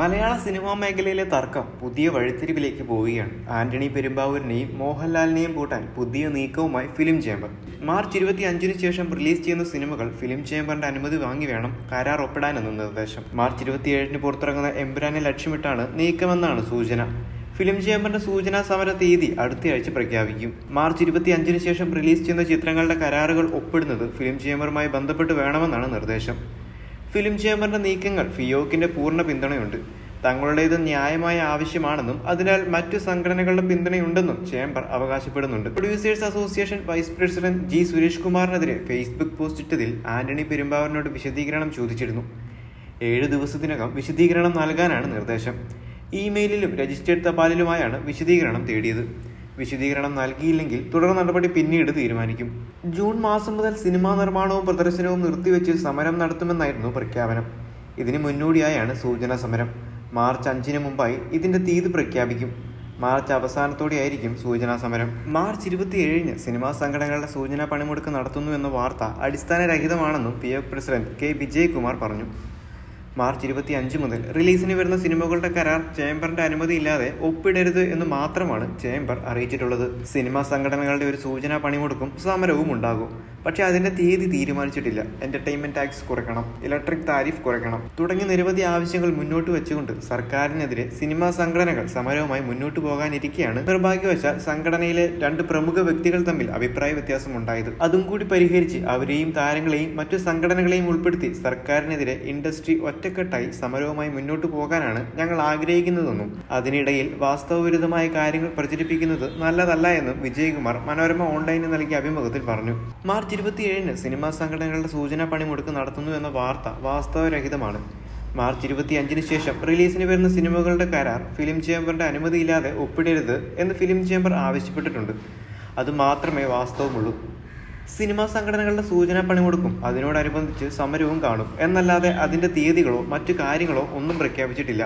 മലയാള cinema മേഖലയിലെ തർക്കം പുതിയ വഴിത്തിരിവിലേക്ക് പോവുകയാണ്. ആന്റണി പെരുമ്പാവൂരിനെയും മോഹൻലാലിനെയും കൂട്ടാൻ പുതിയ നീക്കവുമായി ഫിലിം ചേംബർ. മാർച്ച് ഇരുപത്തി അഞ്ചിന് ശേഷം റിലീസ് ചെയ്യുന്ന സിനിമകൾ ഫിലിം ചേംബറിന്റെ അനുമതി വാങ്ങി വേണം കരാർ ഒപ്പിടാനെന്ന നിർദ്ദേശം. മാർച്ച് ഇരുപത്തിയേഴിന് പുറത്തിറങ്ങുന്ന എംബ്രാനെ ലക്ഷ്യമിട്ടാണ് നീക്കമെന്നാണ് സൂചന. ഫിലിം ചേംബറിന്റെ സൂചനാ സമര തീയതി അടുത്തയാഴ്ച പ്രഖ്യാപിക്കും. മാർച്ച് ഇരുപത്തി അഞ്ചിന് ശേഷം റിലീസ് ചെയ്യുന്ന ചിത്രങ്ങളുടെ കരാറുകൾ ഒപ്പിടുന്നത് ഫിലിം ചേംബറുമായി ബന്ധപ്പെട്ട് വേണമെന്നാണ് നിർദ്ദേശം. ഫിലിം ചേംബറിന്റെ നീക്കങ്ങൾ ഫിയോക്കിന്റെ പൂർണ പിന്തുണയുണ്ട്. തങ്ങളുടേത് ന്യായമായ ആവശ്യമാണെന്നും അതിനാൽ മറ്റു സംഘടനകളുടെ പിന്തുണയുണ്ടെന്നും chamber അവകാശപ്പെടുന്നുണ്ട്. Producers association vice president G Suresh കുമാറിനെതിരെ Facebook post ഇട്ടതിൽ ആന്റണി പെരുമ്പാവൂരിനോട് വിശദീകരണം ചോദിച്ചിരുന്നു. ഏഴ് ദിവസത്തിനകം വിശദീകരണം നൽകാനാണ് നിർദ്ദേശം. ഇമെയിലിലും രജിസ്റ്റേർഡ് തപാലിലുമായാണ് വിശദീകരണം തേടിയത്. വിശദീകരണം നൽകിയില്ലെങ്കിൽ തുടർ നടപടി പിന്നീട് തീരുമാനിക്കും. ജൂൺ മാസം മുതൽ സിനിമാ നിർമ്മാണവും പ്രദർശനവും നിർത്തിവെച്ച് സമരം നടത്തുമെന്നായിരുന്നു പ്രഖ്യാപനം. ഇതിന് മുന്നോടിയായാണ് സൂചനാ സമരം. മാർച്ച് അഞ്ചിന് മുമ്പായി ഇതിന്റെ തീയതി പ്രഖ്യാപിക്കും. മാർച്ച് അവസാനത്തോടെയായിരിക്കും സൂചനാ സമരം. മാർച്ച് ഇരുപത്തിയേഴിന് സിനിമാ സംഘടനകളുടെ സൂചനാ പണിമുടക്ക് നടത്തുന്നു എന്ന വാർത്ത അടിസ്ഥാനരഹിതമാണെന്നും P F president K Vijayakumar പറഞ്ഞു. മാർച്ച് ഇരുപത്തി അഞ്ച് മുതൽ റിലീസിന് വരുന്ന സിനിമകളുടെ കരാർ ചേംബറിന്റെ അനുമതിയില്ലാതെ ഒപ്പിടരുത് എന്ന് മാത്രമാണ് ചേംബർ അറിയിച്ചിട്ടുള്ളത്. സിനിമാ സംഘടനകളുടെ ഒരു സൂചനാ പണിമുടക്കും സമരവും ഉണ്ടാകും പക്ഷേ അതിന്റെ തീയതി തീരുമാനിച്ചിട്ടില്ല. എന്റർടൈൻമെന്റ് ടാക്സ് കുറയ്ക്കണം ഇലക്ട്രിക് താരിഫ് കുറയ്ക്കണം തുടങ്ങിയ നിരവധി ആവശ്യങ്ങൾ മുന്നോട്ട് വെച്ചുകൊണ്ട് സർക്കാരിനെതിരെ സിനിമാ സംഘടനകൾ സമരവുമായി മുന്നോട്ട് പോകാനിരിക്കെയാണ് നിർഭാഗ്യവശാൽ സംഘടനയിലെ രണ്ട് പ്രമുഖ വ്യക്തികൾ തമ്മിൽ അഭിപ്രായ വ്യത്യാസം ഉണ്ടായത് അതും കൂടി പരിഹരിച്ച് അവരെയും താരങ്ങളെയും മറ്റു സംഘടനകളെയും ഉൾപ്പെടുത്തി സർക്കാരിനെതിരെ ഇൻഡസ്ട്രി ഒറ്റക്കെട്ടായി സമരവുമായി മുന്നോട്ട് പോകാനാണ് ഞങ്ങൾ ആഗ്രഹിക്കുന്നതെന്നും അതിനിടയിൽ വാസ്തവവിരുദ്ധമായ കാര്യങ്ങൾ പ്രചരിപ്പിക്കുന്നത് നല്ലതല്ല എന്നും വിജയകുമാർ മനോരമ ഓൺലൈനിൽ നൽകിയ അഭിമുഖത്തിൽ പറഞ്ഞു. മാർച്ച് ഇരുപത്തിയേഴിന് സിനിമാ സംഘടനകളുടെ സൂചനാ പണിമുടക്ക് നടത്തുന്നു എന്ന വാർത്ത വാസ്തവരഹിതമാണ്. മാർച്ച് ഇരുപത്തി അഞ്ചിന് ശേഷം റിലീസിന് വരുന്ന സിനിമകളുടെ കരാർ ഫിലിം ചേംബറിന്റെ അനുമതിയില്ലാതെ ഒപ്പിടരുത് എന്ന് ഫിലിം ചേംബർ ആവശ്യപ്പെട്ടിട്ടുണ്ട്. അത് മാത്രമേ വാസ്തവമുള്ളൂ. സിനിമാ സംഘടനകളുടെ സൂചനാ പണിമുടക്കും അതിനോടനുബന്ധിച്ച് സമരവും കാണും. എന്നല്ലാതെ അതിന്റെ തീയതികളോ മറ്റു കാര്യങ്ങളോ ഒന്നും പ്രഖ്യാപിച്ചിട്ടില്ല.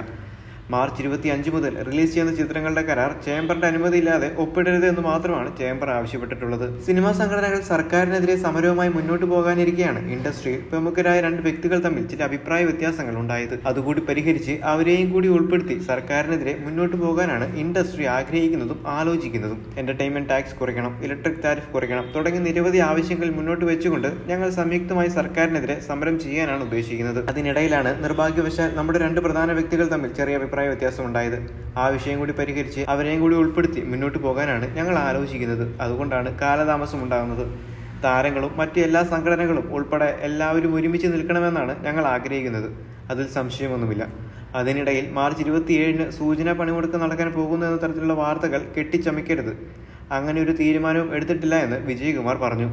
മാർച്ച് ഇരുപത്തി അഞ്ച് മുതൽ റിലീസ് ചെയ്യുന്ന ചിത്രങ്ങളുടെ കരാർ ചേംബറിന്റെ അനുമതിയില്ലാതെ ഒപ്പിടരുത് എന്ന് മാത്രമാണ് ചേംബർ ആവശ്യപ്പെട്ടിട്ടുള്ളത്. സിനിമാ സംഘടനകൾ സർക്കാരിനെതിരെ സമരവുമായി മുന്നോട്ട് പോകാനിരിക്കെയാണ് ഇൻഡസ്ട്രിയിൽ പ്രമുഖരായ രണ്ട് വ്യക്തികൾ തമ്മിൽ ചില അഭിപ്രായ വ്യത്യാസങ്ങൾ ഉണ്ടായത്. അതുകൂടി പരിഹരിച്ച് അവരെയും കൂടി ഉൾപ്പെടുത്തി സർക്കാരിനെതിരെ മുന്നോട്ട് പോകാനാണ് ഇൻഡസ്ട്രി ആഗ്രഹിക്കുന്നതും ആലോചിക്കുന്നതും. എന്റർടൈൻമെന്റ് ടാക്സ് കുറയ്ക്കണം ഇലക്ട്രിക് താരിഫ് കുറയ്ക്കണം തുടങ്ങിയ നിരവധി ആവശ്യങ്ങൾ മുന്നോട്ട് വെച്ചുകൊണ്ട് ഞങ്ങൾ സംയുക്തമായി സർക്കാരിനെതിരെ സമരം ചെയ്യാനാണ് ഉദ്ദേശിക്കുന്നത്. അതിനിടയിലാണ് നിർഭാഗ്യവശാൽ നമ്മുടെ രണ്ട് പ്രധാന വ്യക്തികൾ തമ്മിൽ ചെറിയ അഭിപ്രായ വ്യത്യാസം ഉണ്ടായത്. ആ വിഷയം കൂടി പരിഹരിച്ച് അവരെയും കൂടി ഉൾപ്പെടുത്തി മുന്നോട്ട് പോകാനാണ് ഞങ്ങൾ ആലോചിക്കുന്നത്. അതുകൊണ്ടാണ് കാലതാമസം ഉണ്ടാകുന്നത്. താരങ്ങളും മറ്റു എല്ലാ സംഘടനകളും ഉൾപ്പെടെ എല്ലാവരും ഒരുമിച്ച് നിൽക്കണമെന്നാണ് ഞങ്ങൾ ആഗ്രഹിക്കുന്നത്. അതിൽ സംശയമൊന്നുമില്ല. അതിനിടയിൽ മാർച്ച് ഇരുപത്തിയേഴിന് സൂചനാ പണിമുടക്ക് നടക്കാൻ പോകുന്നു എന്ന തരത്തിലുള്ള വാർത്തകൾ കെട്ടിച്ചമയ്ക്കരുത്. അങ്ങനെ ഒരു തീരുമാനവും എടുത്തിട്ടില്ല എന്ന് വിജയകുമാർ പറഞ്ഞു.